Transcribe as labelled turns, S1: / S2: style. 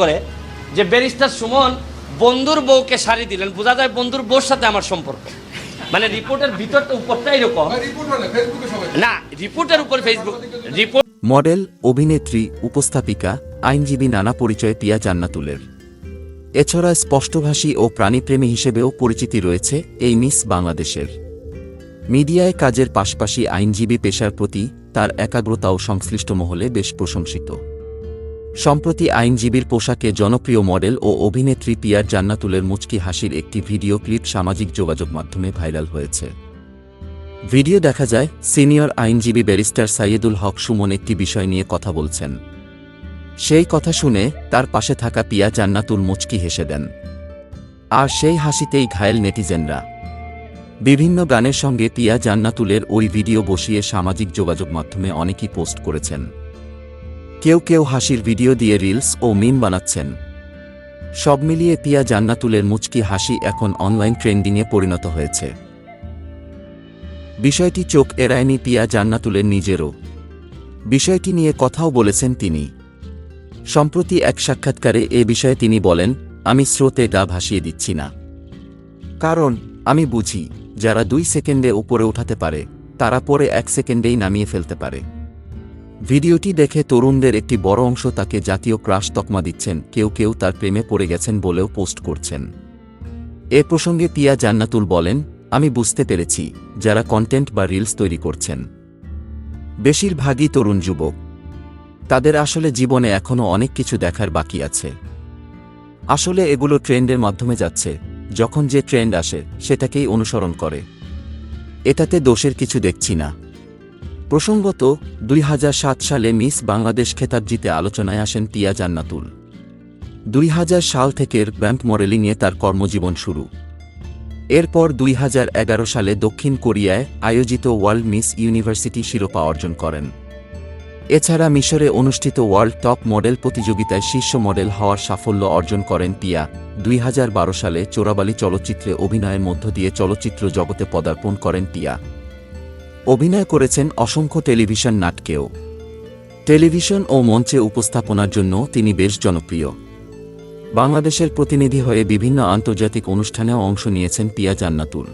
S1: করে যে ব্যারিস্টার সুমন বন্ধুর বউকে শাড়ি দিলেন। বোঝা যায় বন্ধুর বউর সাথে আমার সম্পর্ক। মানে রিপোর্টের ভিতরটা উপরটা এরকম।
S2: রিপোর্ট হলে ফেসবুকে সবাই
S1: না রিপোর্টের উপর ফেসবুক রিপোর্ট
S3: মডেল অভিনেত্রী উপস্থাপিকা আইনজীবী নানা পরিচয় পিয়া জান্নাতুলের। এছাড়া স্পষ্টভাষী ও প্রাণীপ্রেমী হিসেবেও পরিচিতি রয়েছে এই মিস বাংলাদেশের। মিডিয়ায় কাজের পাশাপাশি আইনজীবী পেশার প্রতি তার একাগ্রতাও সংশ্লিষ্ট মহলে বেশ প্রশংসিত। সম্প্রতি আইনজীবীর পোশাকে জনপ্রিয় মডেল ও অভিনেত্রী পিয়ার জান্নাতুলের মুচকি হাসির একটি ভিডিও ক্লিপ সামাজিক যোগাযোগ মাধ্যমে ভাইরাল হয়েছে। ভিডিও দেখা যায়, সিনিয়র আইনজীবী ব্যারিস্টার সাইয়েদুল হক সুমন একটি বিষয় নিয়ে কথা বলছেন। সেই কথা শুনে তার পাশে থাকা পিয়া জান্নাতুল মুচকি হেসে দেন। আর সেই হাসিতেই ঘায়েল নেটিজেনরা। বিভিন্ন গানের সঙ্গে পিয়া জান্নাতুলের ওই ভিডিও বসিয়ে সামাজিক যোগাযোগ মাধ্যমে অনেকেই পোস্ট করেছেন। কেউ কেউ হাসির ভিডিও দিয়ে রিলস ও মিম বানাচ্ছেন। সব মিলিয়ে পিয়া জান্নাতুলের মুচকি হাসি এখন অনলাইন ট্রেন্ডিংয়ে পরিণত হয়েছে। বিষয়টি চোখ এড়ায়নি পিয়া জান্নাতুলের নিজেরও। বিষয়টি নিয়ে কথাও বলেছেন তিনি। সম্প্রতি এক সাক্ষাৎকারে এ বিষয়ে তিনি বলেন, আমি স্রোতে গা ভাসিয়ে দিচ্ছি না। কারণ, আমি বুঝি, যারা দুই সেকেন্ডে উপরে উঠাতে পারে, তারা পরে এক সেকেন্ডেই নামিয়ে ফেলতে পারে। ভিডিওটি দেখে তরুণদের একটি বড় অংশ তাকে জাতীয় ক্রাশ তকমা দিচ্ছেন, কেউ কেউ তার প্রেমে পড়ে গেছেন বলেও পোস্ট করছেন। এ প্রসঙ্গে পিয়া জান্নাতুল বলেন, আমি বুঝতে পেরেছি, যারা কন্টেন্ট বা রিলস তৈরি করছেন। বেশিরভাগই তরুণ যুবক। তাদের আসলে জীবনে এখনও অনেক কিছু দেখার বাকি আছে। আসলে এগুলো ট্রেন্ডের মাধ্যমে যাচ্ছে, যখন যে ট্রেন্ড আসে, সেটাকেই অনুসরণ করে। এটাতে দোষের কিছু দেখছি না। প্রসঙ্গত, দুই হাজার সাত সালে মিস বাংলাদেশ খেতাব জিতে আলোচনায় আসেন পিয়া জান্নাতুল। দুই হাজার সাল থেকে ব্যাম্প মডেলিংয়ে তার কর্মজীবন শুরু। এরপর দুই হাজার এগারো সালে দক্ষিণ কোরিয়ায় আয়োজিত ওয়ার্ল্ড মিস ইউনিভার্সিটি শিরোপা অর্জন করেন। এছাড়া মিশরে অনুষ্ঠিত ওয়ার্ল্ড টপ মডেল প্রতিযোগিতায় শীর্ষ মডেল হওয়ার সাফল্য অর্জন করেন টিয়া। দুই হাজার বারো সালে চোরাবালি চলচ্চিত্রে অভিনয়ের মধ্য দিয়ে চলচ্চিত্র জগতে পদার্পণ করেন পিয়া অভিনয় করেছেন অসংখ্য টেলিভিশন নাটকেও। টেলিভিশন ও মঞ্চে উপস্থাপনার জন্য তিনি বেশ জনপ্রিয়। বাংলাদেশের প্রতিনিধি হয়ে বিভিন্ন আন্তর্জাতিক অনুষ্ঠানেও অংশ নিয়েছেন পিয়া জান্নাতুল।